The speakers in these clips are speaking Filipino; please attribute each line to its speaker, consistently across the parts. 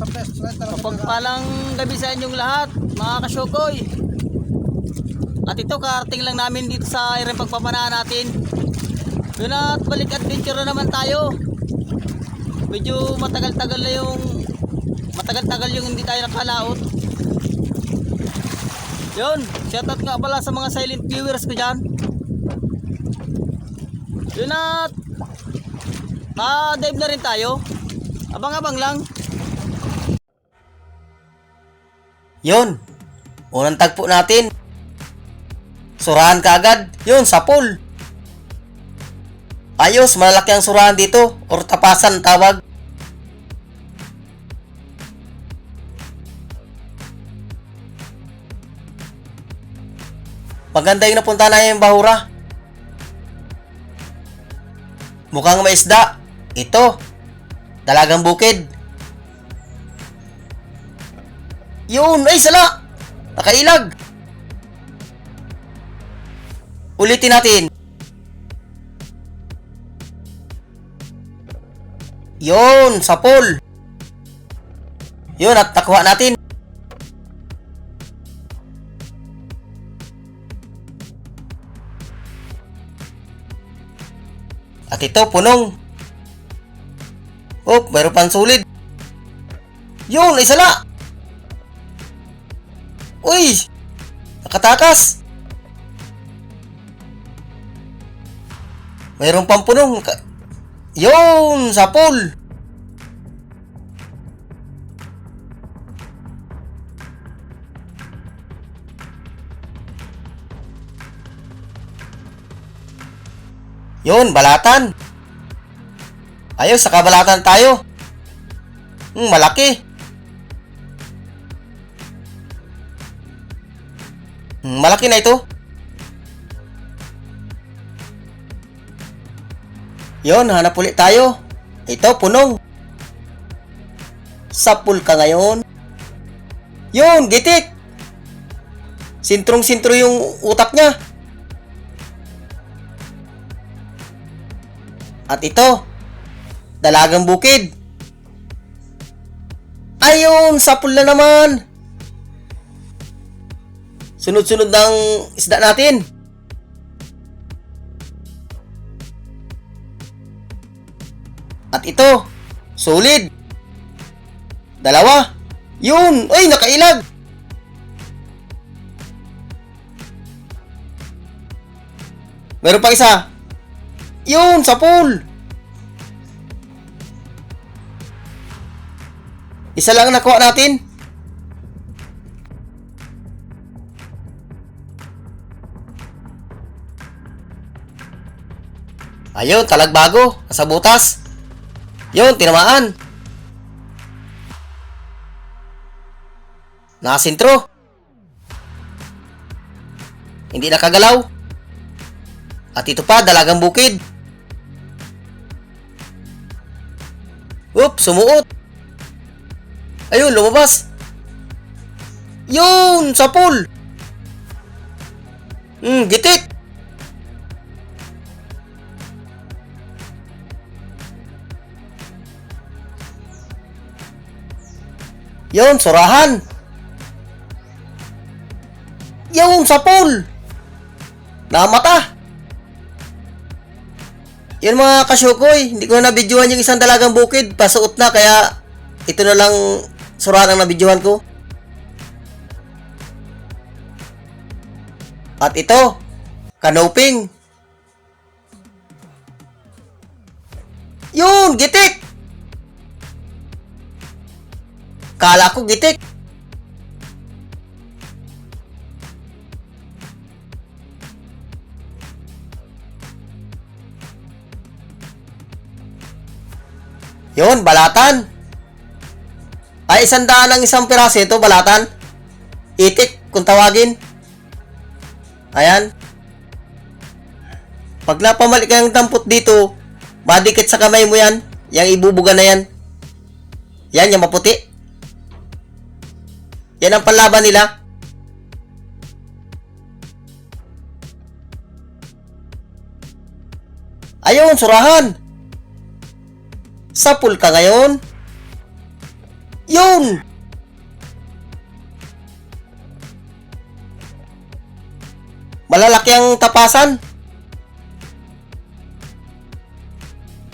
Speaker 1: sa press.
Speaker 2: Mapagpalang gabi sa inyong lahat, mga kasyokoy. At ito, karating lang namin dito sa iring pagpapanaan natin. Yun at balik adventure na naman tayo. Medyo matagal-tagal na yung matagal-tagal yung hindi tayo nakalaot. Yun, shoutout nga pala sa mga silent viewers ko dyan. Yun at ma-dive na rin tayo. Abang-abang lang. Yun. Unang tagpo natin. Surahan ka agad. Yun, sa pool. Ayos, malalaki ang surahan dito. Or tapasan tawag. Maganda yung napunta na yung bahura. Mukhang may isda. Ito. Dalagang bukid. Yun, ay sala! Nakailag! Ulitin natin. Yun, sa pool. Yun, at nakuha natin. At ito, punong. Oh, mayroon pang sulit. Yun, ay sala! Uy! Nakatakas! Mayroong pampunong. Ka- Yun! Sa pool! Yun, balatan. Ayos, sa kabalatan tayo. Hmm, malaki. Malaki na ito. Yon, hanap ulit tayo. Ito, punong. Sapul ka ngayon. Yon, gitik. Sintrong-sintro yung utak niya. At ito, dalagang bukid. Ayun, sapul na naman. Sunod-sunod ng isda natin. At ito, solid. Dalawa. Yun! Ay, nakailag! Meron pa isa. Yun, sa pool. Isa lang ang nakuha natin. Ayun, talagbago. Sa butas. Yun, tinamaan. Nakasintro. Hindi nakagalaw. At ito pa, dalagang bukid. Oop, sumuot. Ayun, lumabas. Yun, sa pool. Hmm, gitik. Yun, surahan. Yung sa pool. Namata. Yun mga kasyukoy, hindi ko na nabidyohan yung isang dalagang bukid. Pasuot na, kaya ito na lang surahan ang nabidyohan ko. At ito, kanoping. Yun, gitik! Kala ko gitik. Yun, balatan. Ay, isang daan ang isang piraso ito, balatan. Itik, kung tawagin. Ayan. Pag napamalik ka ng dampot dito, madikit sa kamay mo yan. Yang ibubuga na yan. Yan, yung maputi. Yan ang panlaban nila. Ayun, surahan. Sapul ka ngayon. Yun! Malalaki ang tapasan.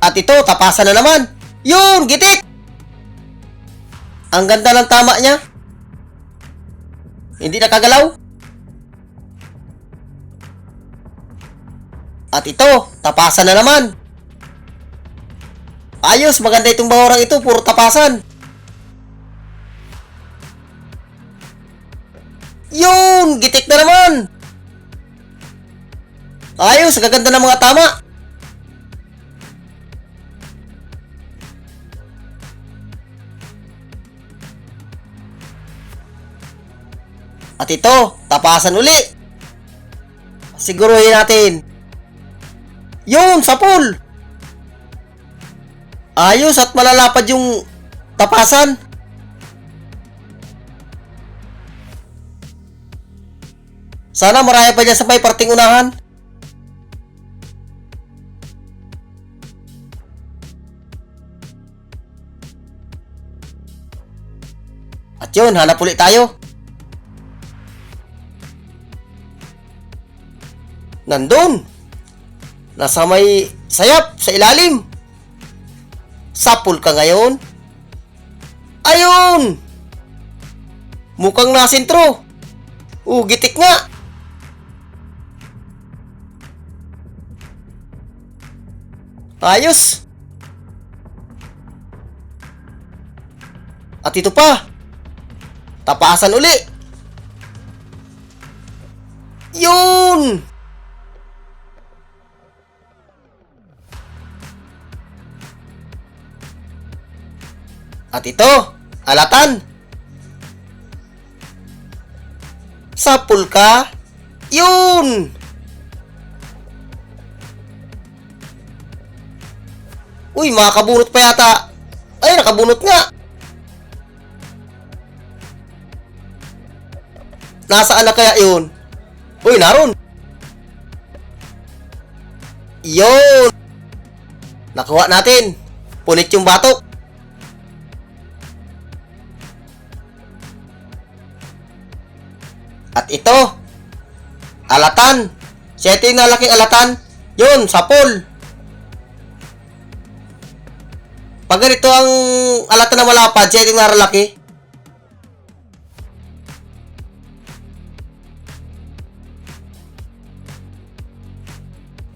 Speaker 2: At ito, tapasan na naman. Yun! Gitik! Ang ganda ng tama niya. Hindi nakagalaw. At ito, tapasan na naman. Ayos, maganda itong bahorang ito, puro tapasan. Yun! Gitik na naman! Ayos, gaganda ng mga tama. At ito, tapasan uli. Siguruhin natin. Yun, sa pool. Ayos at malalapad yung tapasan. Sana maraya pa dyan sa may parting unahan. At yun, hanap ulit tayo. Nandun. Nasa may sayap sa ilalim. Sapul ka ngayon. Ayun! Mukhang nasintro. Uh, gitik nga. Ayos. At ito pa. Tapasan uli. Yun! At ito, alatan. Sapul ka. Yun! Uy, makakabunot pa yata. Ay, nakabunot nga. Nasaan na kaya yun? Uy, naroon. Yun! Nakuha natin. Punit yung batok. At ito, alatan. Siya ito yung nalaking alatan. Yun, sapol. Pag ganito ang alatan na malapad, siya ito yung naralaki.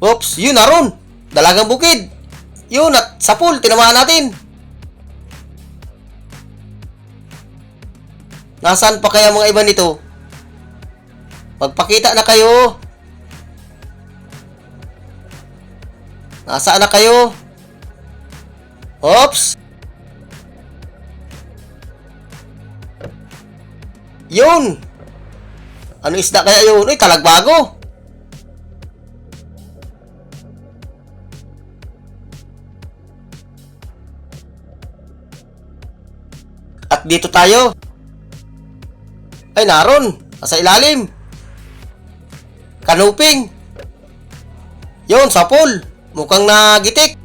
Speaker 2: Oops, yun naroon. Dalagang bukid. Yun, at sapol, tinamaan natin. Nasaan pa kaya mga iba nito? Magpakita na kayo. Nasaan na kayo? Oops. Yun. Ano isda kaya yun? Uy, talagbago. At dito tayo. Ay, naroon. Nasa ilalim. Kanuping. Yun, sa pool. Mukhang nagitik.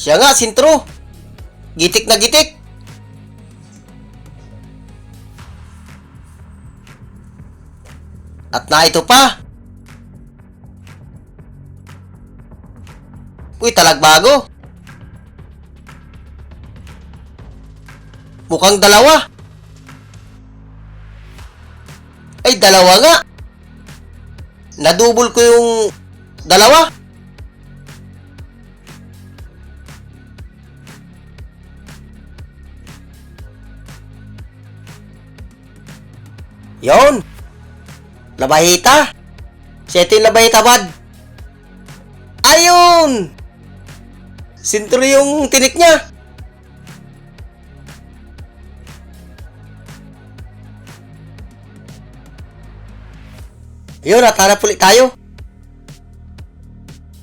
Speaker 2: Siya nga, sintro. Gitik na gitik. At na ito pa. Uy, talagbago. Mukhang dalawa. Ay, dalawa nga. Nadubol ko yung dalawa. Yon. Labahita. Yung labahita, bad. Ayun! Sintro yung tinik niya. Yun, at hanap ulit tayo.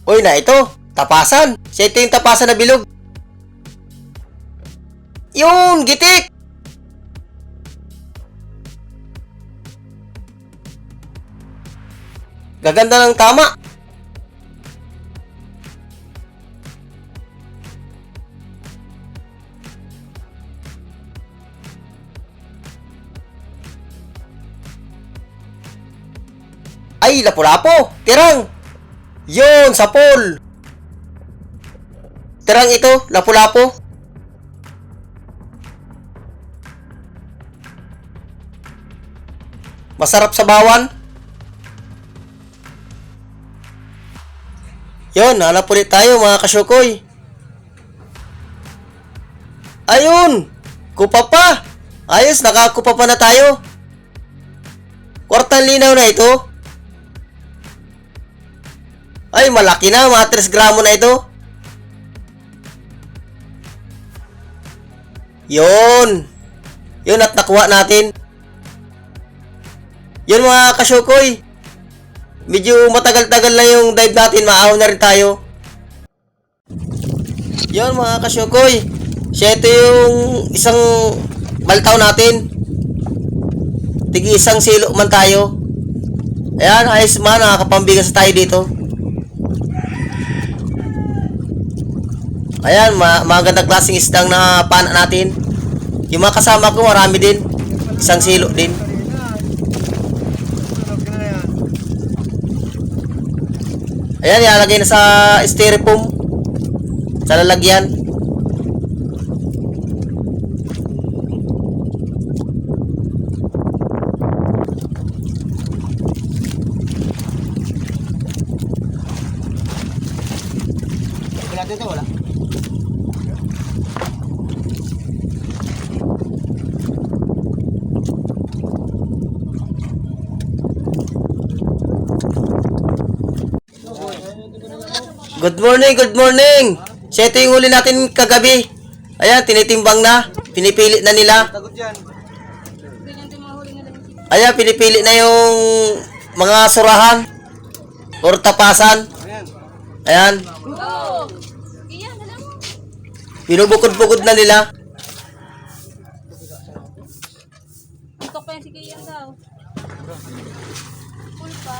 Speaker 2: Uy, na ito. Tapasan. Siya ito yung tapasan na bilog. Yun, gitik! Gaganda ng tama. Lapu-lapo. Tirang. Yun, sapol. Tirang ito, lapu-lapo. Masarap sa bawan. Yun, hanap ulit tayo mga kasyukoy. Ayun! Kupa pa! Ayos, nakakupa pa na tayo. Kwartang linaw na ito. Ay, malaki na. Mga 3 gramo na ito. Yun. Yun at nakuha natin. Yun mga kasyukoy. Medyo matagal-tagal na yung dive natin. Maaw na rin tayo. Yun mga kasyukoy. Siya ito yung isang baltaw natin. Tigi isang silo man tayo. Ayan, ayos man. Nakakapambigas tayo dito. Ayan, ma magandang klaseng isdang na pana natin. Yung mga kasama ko, marami din. Isang silo din. Ayan, ilalagay na sa styrofoam. Sa lalagyan.
Speaker 1: Wala dito, wala.
Speaker 2: Good morning, good morning. Siya ito yung huli natin kagabi. Ayan, tinitimbang na. Pinipili na nila. Ayan, pinipili na yung mga surahan. Or tapasan. Ayan. Binubukod-bukod na nila.
Speaker 3: Ito pa yan si Kiyan daw. Full pa.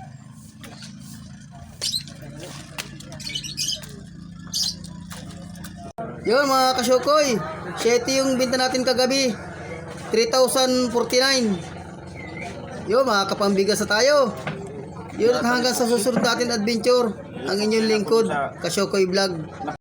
Speaker 1: Yun mga. Siya ito yung binta natin kagabi. 3,049. Yun, makakapambigas na tayo. Yun at hanggang sa susunod natin adventure. Ang inyong lingkod, Kasyokoy Vlog.